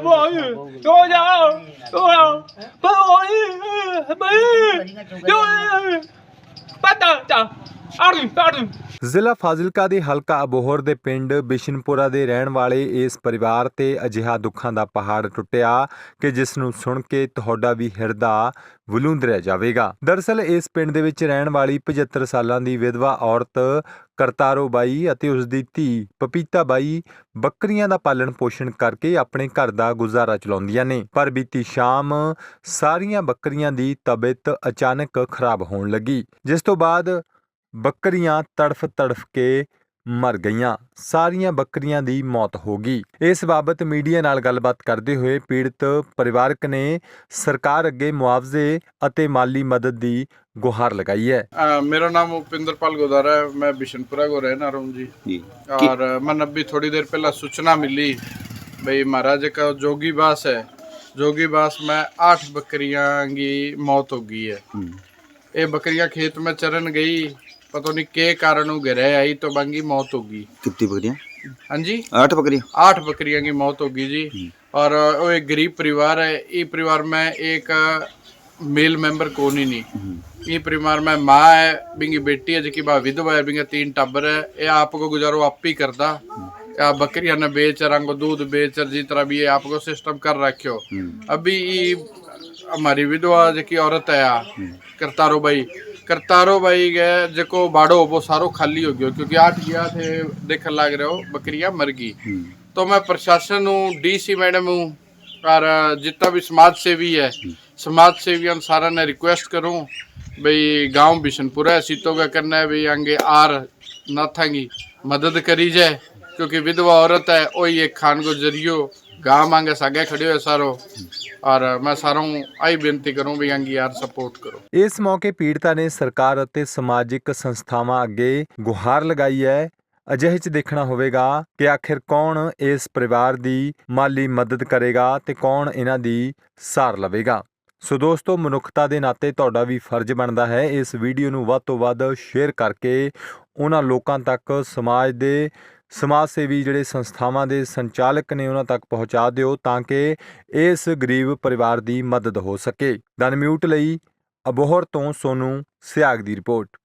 boy, go down, go down, boy, boy, yo, pata, ardu, ardu. ਜ਼ਿਲ੍ਹਾ ਫਾਜ਼ਿਲਕਾ ਦੇ ਹਲਕਾ ਅਬੋਹਰ ਦੇ ਪਿੰਡ ਬਿਸ਼ਨਪੁਰਾ ਦੇ ਰਹਿਣ ਵਾਲੇ ਇਸ ਪਰਿਵਾਰ ਤੇ ਅਜਿਹਾ ਦੁੱਖਾਂ ਦਾ ਪਹਾੜ ਟੁੱਟਿਆ ਕਿ ਜਿਸ ਨੂੰ ਸੁਣ ਕੇ ਤੁਹਾਡਾ ਵੀ ਹਿਰਦਾ ਵਲੂੰਦਰਿਆ ਜਾਵੇਗਾ ਦਰਸਲ ਇਸ ਪਿੰਡ ਦੇ ਵਿੱਚ ਰਹਿਣ ਵਾਲੀ 75 ਸਾਲਾਂ ਦੀ ਵਿਧਵਾ ਔਰਤ ਕਰਤਾਰੋ ਬਾਈ ਅਤੇ ਉਸ ਦੀ ਧੀ ਪਪੀਤਾ ਬਾਈ ਬੱਕਰੀਆਂ ਦਾ ਪਾਲਣ ਪੋਸ਼ਣ ਕਰਕੇ ਆਪਣੇ ਘਰ ਦਾ ਗੁਜ਼ਾਰਾ ਚਲਾਉਂਦੀਆਂ ਨੇ। ਪਰ ਬੀਤੀ ਸ਼ਾਮ ਸਾਰੀਆਂ ਬੱਕਰੀਆਂ ਦੀ ਤਬੀਅਤ ਅਚਾਨਕ ਖਰਾਬ ਹੋਣ ਲੱਗੀ, ਜਿਸ ਤੋਂ ਬਾਅਦ ਬੱਕਰੀਆਂ ਤੜਫ ਤੜਫ ਕੇ ਮਰ ਗਈਆਂ ਸਾਰੀਆਂ ਬੱਕਰੀਆਂ ਦੀ ਮੌਤ ਹੋ ਗਈ ਇਸ ਬਾਬਤ ਮੀਡੀਆ ਨਾਲ ਗੱਲਬਾਤ ਕਰਦੇ ਹੋਏ ਪੀੜਤ ਪਰਿਵਾਰਕ ਨੇ ਸਰਕਾਰ ਅੱਗੇ ਮੁਆਵਜ਼ੇ ਅਤੇ ਮਾਲੀ ਮਦਦ ਦੀ ਗੁਹਾਰ ਲਗਾਈ ਹੈ आ, मेरा नाम उपिंदरपाल गोदारा है मैं बिशनपुरा को रहना रहूँ जी जी और मन अभी थोड़ी देर पहला सूचना मिली भाई महाराज का जोगी बास है जोगी बास में आठ बकरियां की मौत हो गई है ये बकरियां खेत में चरन गई पता नहीं के कारण वो गिरे आई तो बंगी मौत हो गई कितनी बकरियां हाँ जी आठ बकरियां आठ बकरियां की मौत हो गई जी और वो एक गरीब परिवार है ये परिवार में एक मेल मेंबर कौन ही नहीं ये परिवार में माँ है बिंगी बेटी है जिकी बा विधवा है बिंगे तीन टब्बर है ये आपको गुजारो आप ही करदा या बकरियां ने बेच रंग दूध बेच जिस तरह भी ये आपको सिस्टम कर रखियो अभी ये हमारी विधवा जिकी औरत है आ, करतारो भाई करतारो भाई गए जिको बाड़ो वो सारो खाली हो गयो क्योंकि आठ गया थे देखने लग रहे हो बकरियां मर गई तो मैं प्रशासन हूँ डीसी मैडम हूँ और जितना भी समाज सेवी है समाज सेवियों सारा ने रिक्वेस्ट करूँ भाई गांव बिशनपुरा है सीतों का करना है भाई आगे आर नाथांगी मदद करी जाए क्योंकि विधवा औरत है वही एक खान को जरियो गांव मांगे सागे खड़े हो सारो ਔਰ ਮੈਂ ਸਾਰੋਂ ਆਈ ਬੇਨਤੀ ਕਰੂੰ ਵੀ ਐਨਜੀਆਰ ਸਪੋਰਟ ਕਰੋ। ਇਸ ਮੌਕੇ ਪੀੜਤਾ ਨੇ ਸਰਕਾਰ ਅਤੇ ਸਮਾਜਿਕ ਸੰਸਥਾਵਾਂ ਅੱਗੇ ਗੁਹਾਰ ਲਗਾਈ ਹੈ। ਅਜਿਹੇ ਚ ਦੇਖਣਾ ਹੋਵੇਗਾ ਕਿ ਆਖਿਰ ਕੌਣ ਇਸ ਪਰਿਵਾਰ ਦੀ ਮਾਲੀ ਮਦਦ ਕਰੇਗਾ ਤੇ ਕੌਣ ਇਹਨਾਂ ਦੀ ਸਾਰ ਲਵੇਗਾ। ਸੋ ਦੋਸਤੋ, ਮਨੁੱਖਤਾ ਦੇ ਨਾਤੇ ਤੁਹਾਡਾ ਵੀ ਫਰਜ਼ ਬਣਦਾ ਹੈ ਇਸ ਵੀਡੀਓ ਨੂੰ ਵੱਧ ਤੋਂ ਵੱਧ ਸ਼ੇਅਰ ਕਰਕੇ ਉਹਨਾਂ ਲੋਕਾਂ ਤੱਕ ਸਮਾਜ ਦੇ ਸਮਾਜ ਸੇਵੀ ਜਿਹੜੇ ਸੰਸਥਾਵਾਂ ਦੇ ਸੰਚਾਲਕ ਨੇ ਉਹਨਾਂ ਤੱਕ ਪਹੁੰਚਾ ਦਿਓ ਤਾਂ ਕਿ ਇਸ ਗਰੀਬ ਪਰਿਵਾਰ ਦੀ ਮਦਦ ਹੋ ਸਕੇ। ਦਨ ਮਿਊਟ ਲਈ ਅਬੋਹਰ ਤੋਂ ਸੋਨੂ ਸਿਆਗ ਦੀ ਰਿਪੋਰਟ।